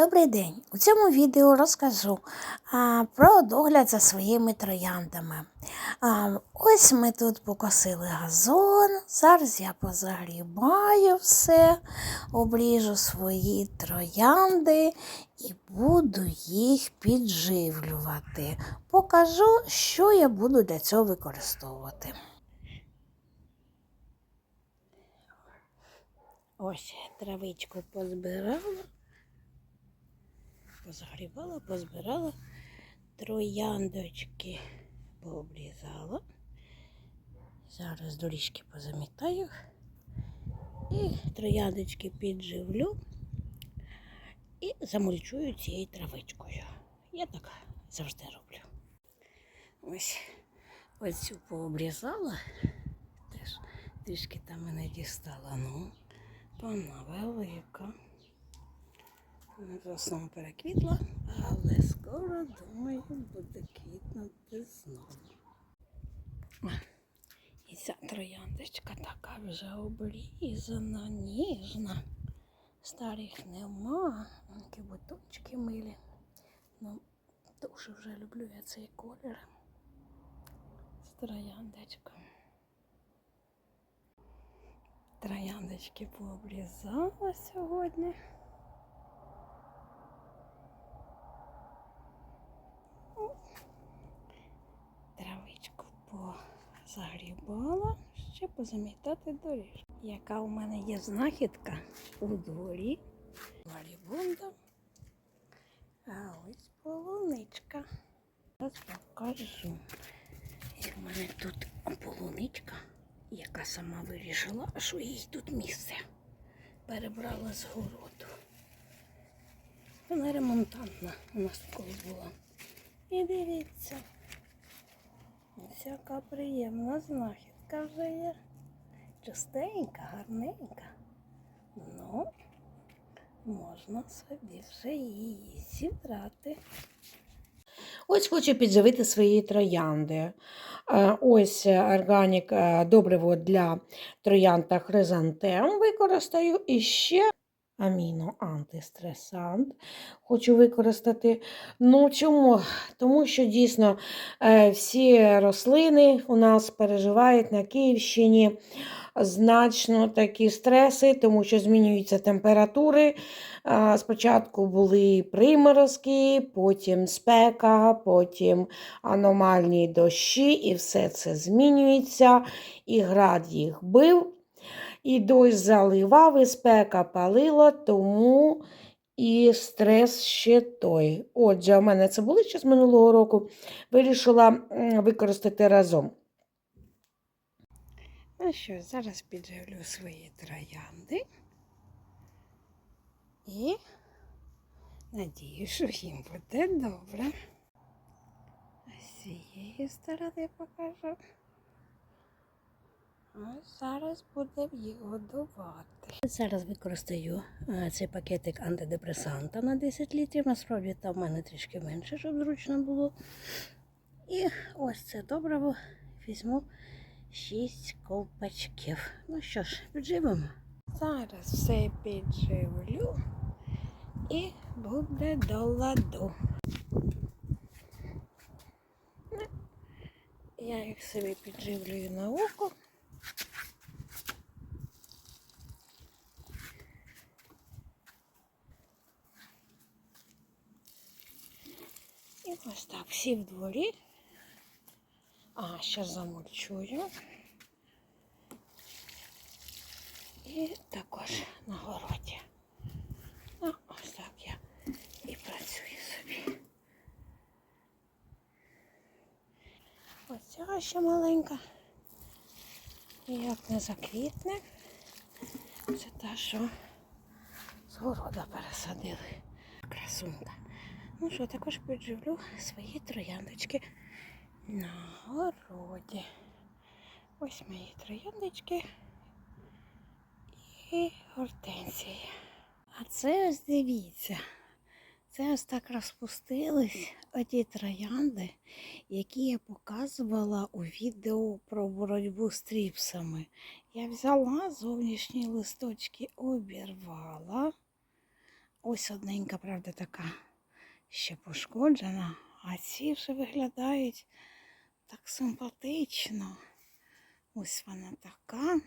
Добрий день! У цьому відео розкажу а, про догляд за своїми трояндами. А, ось ми тут покосили газон. Зараз я позагрібаю все, обріжу свої троянди і буду їх підживлювати. Покажу, що я буду для цього використовувати. Ось травичку позбирала позагрібала, позбирала, трояндочки пообрізала. Зараз доріжки позамітаю і трояндочки підживлю і замульчую цією травичкою. Я так завжди роблю. Ось ось цю пообрізала, теж трішки там мене дістала. Ну, вона велика. В переквітла, але скоро, думаю, буде квітнути знову. І ця трояндочка така вже обрізана, ніжна. Старих нема. Такі бутончики милі. Ну, дуже вже люблю я цей колір. З трояндочкою. Трояндочки пообрізала сьогодні. Травичку позагрібала, ще позамітати доріжку. Яка у мене є знахідка у дворі. Марібунда. А ось полуничка. Зараз покажу. Як в мене тут полуничка, яка сама вирішила, що їй тут місце. Перебрала з городу. Вона ремонтантна у нас коли була. І дивіться. Ось яка приємна знахідка вже є. Чистенька, гарненька. Ну, можна собі вже її зібрати. Ось хочу підживити свої троянди. Е, Ось органік е, добриво для троянд та хризантем використаю. І ще аміно антистресант хочу використати. Ну чому? Тому що дійсно е, всі рослини у нас переживають на Київщині значно такі стреси, тому що змінюються температури. Спочатку були приморозки, потім спека, потім аномальні дощі, і все це змінюється. І град їх бив. І дощ заливав, і спека палила, тому і стрес ще той. Отже, у мене це були ще з минулого року. Вирішила використати разом. Ну що, зараз підживлю свої троянди. І надію, що їм буде добре. З цієї сторони покажу. Зараз будемо їх годувати. Зараз використаю е, цей пакетик антидепресанта на 10 літрів. Насправді там в мене трішки менше, щоб зручно було. І ось це добриво візьму 6 ковпачків. Ну що ж, підживемо. Зараз все підживлю і буде до ладу. Я їх собі підживлюю на око. І ось так всі в дворі. А, ще замульчую. І також на городі. Ну, ось так я і працюю собі. Ось ця ще маленька. Як не заквітне. Це та, що з города пересадили. Красунка. Ну що, також підживлю свої трояндочки на городі. Ось мої трояндочки і гортензії. А це ось дивіться. Це ось так розпустились оті троянди, які я показувала у відео про боротьбу з тріпсами. Я взяла зовнішні листочки, обірвала, Ось одненька, правда, така ще пошкоджена, а ці вже виглядають так симпатично. Ось вона така.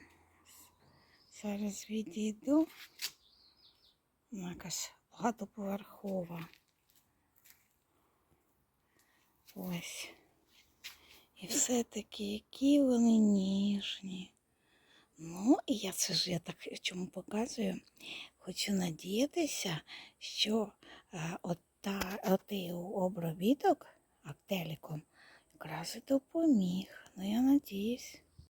Зараз відійду. Вона якась багатоповерхова. Ось. І все-таки, які вони ніжні. Ну, і я це ж я так чому показую. Хочу надіятися, що е, ота, отий обробіток актеліком якраз і допоміг. Ну, я надіюсь.